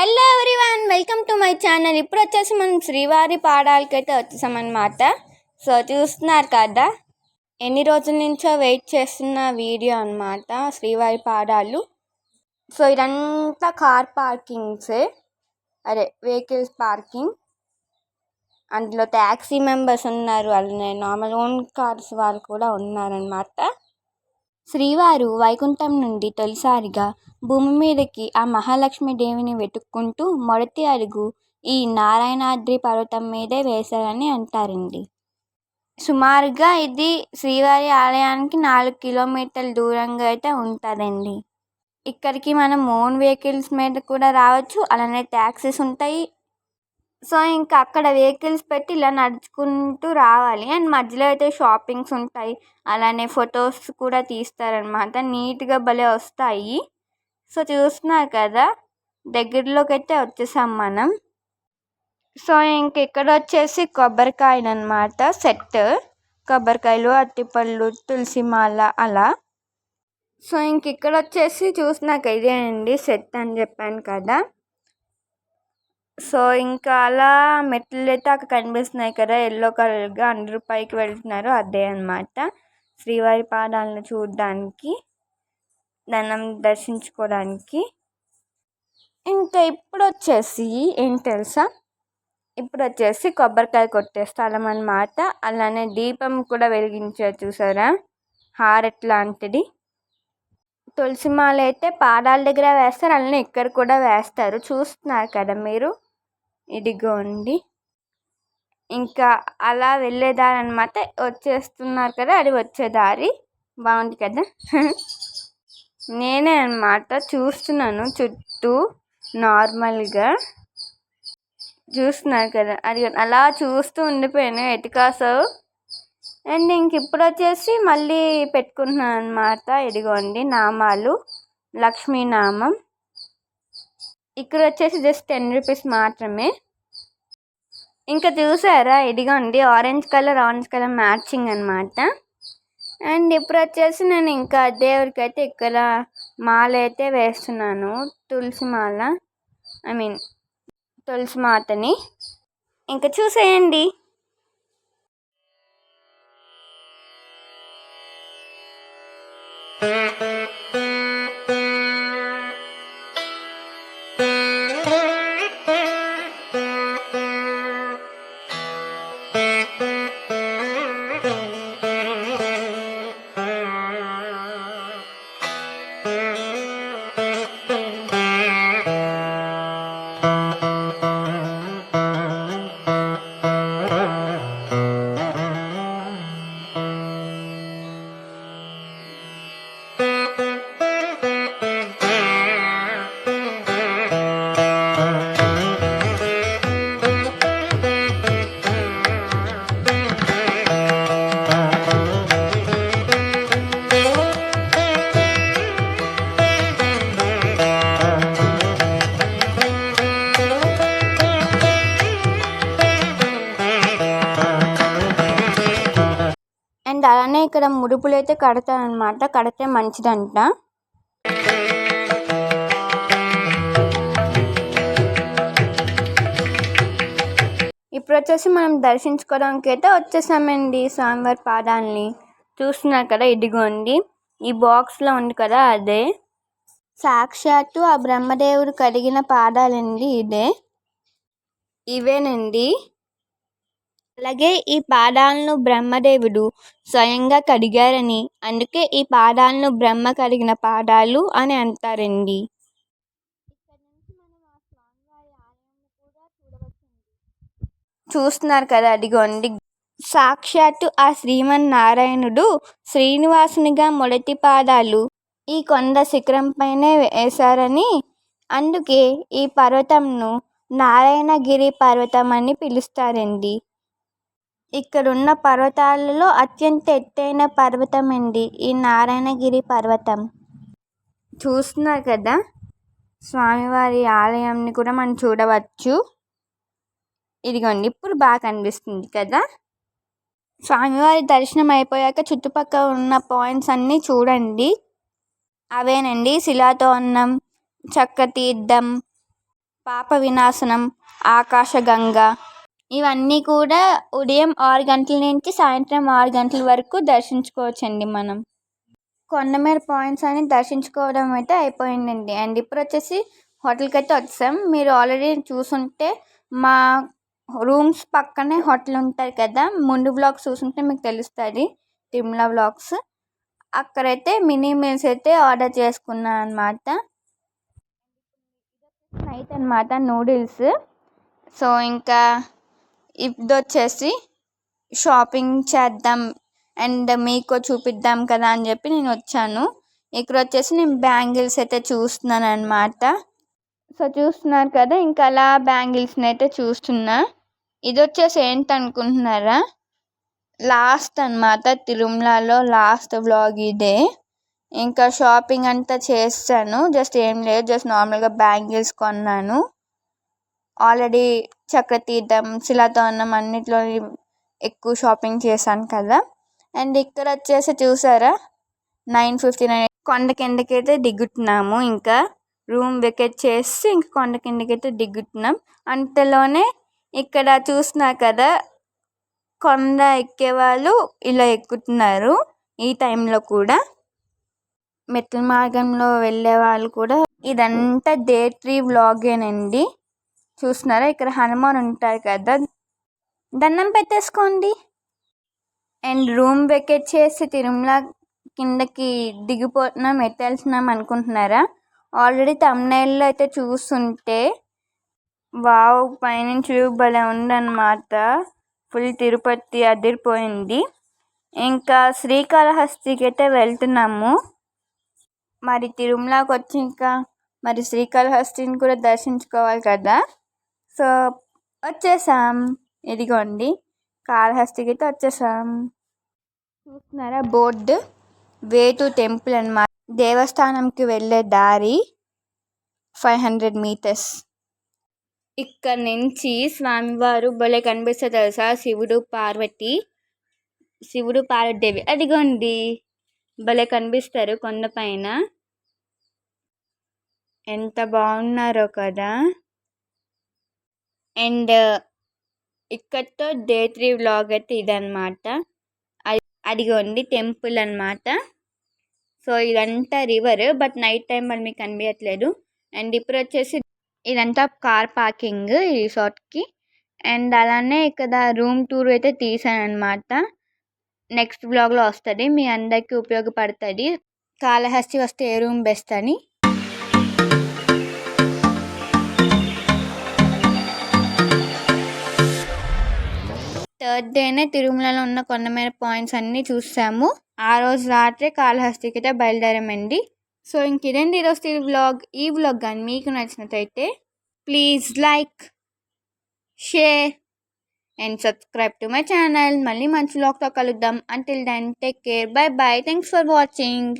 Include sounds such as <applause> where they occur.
Hello everyone welcome to my channel ఇప్పుడు వచ్చేసి మనం శ్రీవారి పాడాలకి అయితే వచ్చేసామన్నమాట. సో చూస్తున్నారు కదా? ఎన్ని రోజుల నుంచో వెయిట్ చేస్తున్న వీడియో అన్నమాట శ్రీవారి పాడాలు. సో ఇదంతా కార్ పార్కింగ్సే అదే వెహికల్స్ పార్కింగ్ అందులో ట్యాక్సీ మెంబర్స్ ఉన్నారు. అలానే నార్మల్ ఓన్ కార్స్ వాళ్ళు కూడా ఉన్నారనమాట శ్రీవారు వైకుంఠం నుండి తొలిసారిగా భూమి మీదకి ఆ మహాలక్ష్మి దేవిని వెతుక్కుంటూ మొదటి అడుగు ఈ నారాయణాద్రి పర్వతం మీదే వేశారని అంటారండి. సుమారుగా ఇది శ్రీవారి ఆలయానికి నాలుగు కిలోమీటర్ల దూరంగా అయితే ఉంటుందండి. ఇక్కడికి మనం ఓన్ వెహికల్స్ మీద కూడా రావచ్చు అలానే ట్యాక్సీస్ ఉంటాయి సో ఇంకా అక్కడ వెహికల్స్ పెట్టి ఇలా నడుచుకుంటూ రావాలి. అండ్ మధ్యలో అయితే షాపింగ్స్ ఉంటాయి. అలానే ఫొటోస్ కూడా తీస్తారనమాట. నీట్గా భలే వస్తాయి. సో చూస్తున్నారు కదా దగ్గరలోకి అయితే వచ్చేసాం మనం. సో ఇంక ఇక్కడ వచ్చేసి కొబ్బరికాయలు అనమాట సెట్. కొబ్బరికాయలు అట్టిపళ్ళు తులసి మాల అలా. సో ఇంక ఇక్కడ వచ్చేసి చూసినాక ఇదేనండి సెట్ అని చెప్పాను కదా. సో ఇంకా అలా మెట్లు అయితే అక్కడ కనిపిస్తున్నాయి కదా ఎల్లో కలర్గా అందరూ పైకి వెళ్తున్నారు. అదే అనమాట శ్రీవారి పాదాలను చూడడానికి దండం దర్శించుకోవడానికి. ఇంకా ఇప్పుడు వచ్చేసి ఏం తెలుసా? ఇప్పుడు వచ్చేసి కొబ్బరికాయ కొట్టే స్థలం అన్నమాట. అలానే దీపం కూడా వెలిగించారు చూసారా? హారట్ లాంటిది తులసి మాల అయితే పాదాల దగ్గర వేస్తారు అలానే ఇక్కడ కూడా వేస్తారు. చూస్తున్నారు కదా మీరు? ఇదిగోండి ఇంకా అలా వెళ్ళేదారి అనమాట వచ్చేస్తున్నారు కదా అది వచ్చే దారి. బాగుంది కదా? <laughs> నేనే అనమాట చూస్తున్నాను చుట్టూ నార్మల్గా. చూస్తున్నారు కదా? అది అలా చూస్తూ ఉండిపోయాను ఎటుకాసవు అండ్ ఇంక ఇప్పుడు వచ్చేసి మళ్ళీ పెట్టుకుంటున్నాను అనమాట ఇదిగోండి నామాలు. లక్ష్మీనామం. ఇక్కడ వచ్చేసి జస్ట్ టెన్ రూపీస్ మాత్రమే. ఇంకా చూసారా ఇదిగోండి orange colour orange colour matching అనమాట అండ్ ఇప్పుడు వచ్చేసి నేను ఇంకా దేవుడికి అయితే ఇక్కడ మాల అయితే వేస్తున్నాను తులసి మాల ఐ మీన్ తులసి మాతని. ఇంకా చూసేయండి. అలానే ఇక్కడ ముడుపులు అయితే కడతారనమాట. కడితే మంచిదంట. ఇప్పుడు వచ్చేసి మనం దర్శించుకోవడానికి అయితే వచ్చేసామండి స్వామివారి పాదాలని. చూస్తున్నారు కదా ఇదిగోండి. ఈ బాక్స్లో ఉంది కదా అదే. సాక్షాత్తు ఆ బ్రహ్మదేవుడు కడిగిన పాదాలండి ఇదే. ఇవేనండి. అలాగే ఈ పాదాలను బ్రహ్మదేవుడు స్వయంగా కడిగారని అందుకే ఈ పాదాలను బ్రహ్మ కడిగిన పాదాలు అని అంటారండి. చూస్తున్నారు కదా అదిగోండి. సాక్షాత్తు ఆ శ్రీమన్నారాయణుడు శ్రీనివాసునిగా మొదటి పాదాలు ఈ కొండ శిఖరం పైనే వేశారని అందుకే ఈ పర్వతంను నారాయణగిరి పర్వతం అని పిలుస్తారండి. ఇక్కడున్న పర్వతాలలో అత్యంత ఎత్తైన పర్వతం అండి ఈ నారాయణగిరి పర్వతం. చూస్తున్నారు కదా? స్వామివారి ఆలయంని కూడా మనం చూడవచ్చు. ఇదిగోండి ఇప్పుడు బాగా కనిపిస్తుంది కదా? స్వామివారి దర్శనం అయిపోయాక చుట్టుపక్కల ఉన్న పాయింట్స్ అన్నీ చూడండి. అవేనండి? శిలాతోరణం చక్క తీర్థం పాప వినాశనం ఆకాశగంగ ఇవన్నీ కూడా ఉదయం ఆరు గంటల నుంచి సాయంత్రం ఆరు గంటల వరకు దర్శించుకోవచ్చండి మనం. కొండమేర పాయింట్స్ అని దర్శించుకోవడం అయితే అయిపోయిందండి. అండ్ ఇప్పుడు వచ్చేసి హోటల్కి అయితే వచ్చాం. మీరు ఆల్రెడీ చూసుంటే మా రూమ్స్ పక్కనే హోటల్ ఉంటారు కదా ముందు బ్లాగ్స్ చూసుంటే మీకు తెలుస్తుంది. తిరుమల బ్లాగ్స్. అక్కడైతే మినీ మీల్స్ అయితే ఆర్డర్ చేసుకున్నాను అనమాట నైట్ అనమాట నూడిల్స్. సో ఇంకా ఇది వచ్చేసి షాపింగ్ చేద్దాం అండ్ మీకు చూపిద్దాం కదా అని చెప్పి నేను వచ్చాను. ఇక్కడ వచ్చేసి నేను బ్యాంగిల్స్ అయితే చూస్తున్నాను అనమాట సో చూస్తున్నారు కదా ఇంకా అలా బ్యాంగిల్స్ని అయితే చూస్తున్నా. ఇది వచ్చేసి ఏంటి అనుకుంటున్నారా లాస్ట్ అనమాట తిరుమలలో లాస్ట్ వ్లాగ్ ఇదే. ఇంకా షాపింగ్ అంతా చేస్తాను. జస్ట్ ఏం లేదు జస్ట్ నార్మల్గా బ్యాంగిల్స్ కొన్నాను. ఆల్రెడీ చక్రతీర్థం శిలాతోరణం అన్నిట్లో ఎక్కువ షాపింగ్ చేశాను కదా. అండ్ ఇక్కడ వచ్చేసి చూసారా? నైన్ ఫిఫ్టీ నైన్ కొండ కిందకైతే దిగుతున్నాము ఇంకా. రూమ్ వెకేట్ చేసి ఇంక కొండ కిందకైతే దిగుతున్నాం. అంతలోనే ఇక్కడ చూస్తున్నారు కదా కొండ ఎక్కేవాళ్ళు ఇలా ఎక్కుతున్నారు ఈ టైంలో కూడా. మెట్ల మార్గంలో వెళ్ళే వాళ్ళు కూడా ఇదంతా డే త్రీ వ్లాగేనండి. చూస్తున్నారా? ఇక్కడ హనుమాన్ ఉంటారు కదా. దండం పెట్టేసుకోండి. అండ్ రూమ్ వెకేట్ చేసి తిరుమల కిందకి దిగిపోతున్నాం ఎత్తేల్సినాం అనుకుంటున్నారా? ఆల్రెడీ తమ్నైల్లో అయితే చూస్తుంటే వావ్ పైనుంచి భలే ఉందన్నమాట. ఫుల్ తిరుపతి అదిరిపోయింది. ఇంకా శ్రీకాళహస్తికి అయితే వెళ్తున్నాము. మరి తిరుమలకి వచ్చి ఇంకా మరి శ్రీకాళహస్తిని కూడా దర్శించుకోవాలి కదా. సో వచ్చేసాం. ఇదిగోండి. కాళహస్తికి అయితే వచ్చేసాం. చూస్తున్నారా? బోర్డు. వే టు టెంపుల్ అనమాట దేవస్థానంకి వెళ్ళే దారి ఫైవ్ హండ్రెడ్ మీటర్స్. ఇక్కడ నుంచి స్వామివారు భలే కనిపిస్తే తెలుసా? శివుడు పార్వతి. శివుడు పార్వతీదేవి. అదిగోండి. భలే కనిపిస్తారు కొండపైన. ఎంత బాగున్నారో కదా? అండ్ ఇక్కడితో డే త్రీ వ్లాగ్ అయితే ఇదనమాట అది అదిగోండి టెంపుల్ అనమాట సో ఇదంతా రివర్ బట్ నైట్ టైం మరి మీకు కనిపించట్లేదు. అండ్ ఇప్పుడు వచ్చేసి ఇదంతా కార్ పార్కింగ్ ఈ రిసార్ట్కి. అండ్ అలానే ఇక్కడ రూమ్ టూర్ అయితే తీసాను అనమాట నెక్స్ట్ బ్లాగ్లో వస్తుంది మీ అందరికీ ఉపయోగపడుతుంది. కాళహస్తి వస్తే ఏ రూమ్ బెస్ట్ అని. థర్డ్ డేనే తిరుమలలో ఉన్న కొండమీద పాయింట్స్ అన్నీ చూసాము. ఆ రోజు రాత్రే కాళహస్తికి అయితే బయలుదేరామండి. సో ఇంక ఇదండి ఈరోజు ఈ వ్లాగ్. ఈ వ్లాగ్ కానీ మీకు నచ్చినట్టయితే please like share and subscribe to my channel. మళ్ళీ మంచి వ్లాగ్తో కలుద్దాం. Until then take care bye bye thanks for watching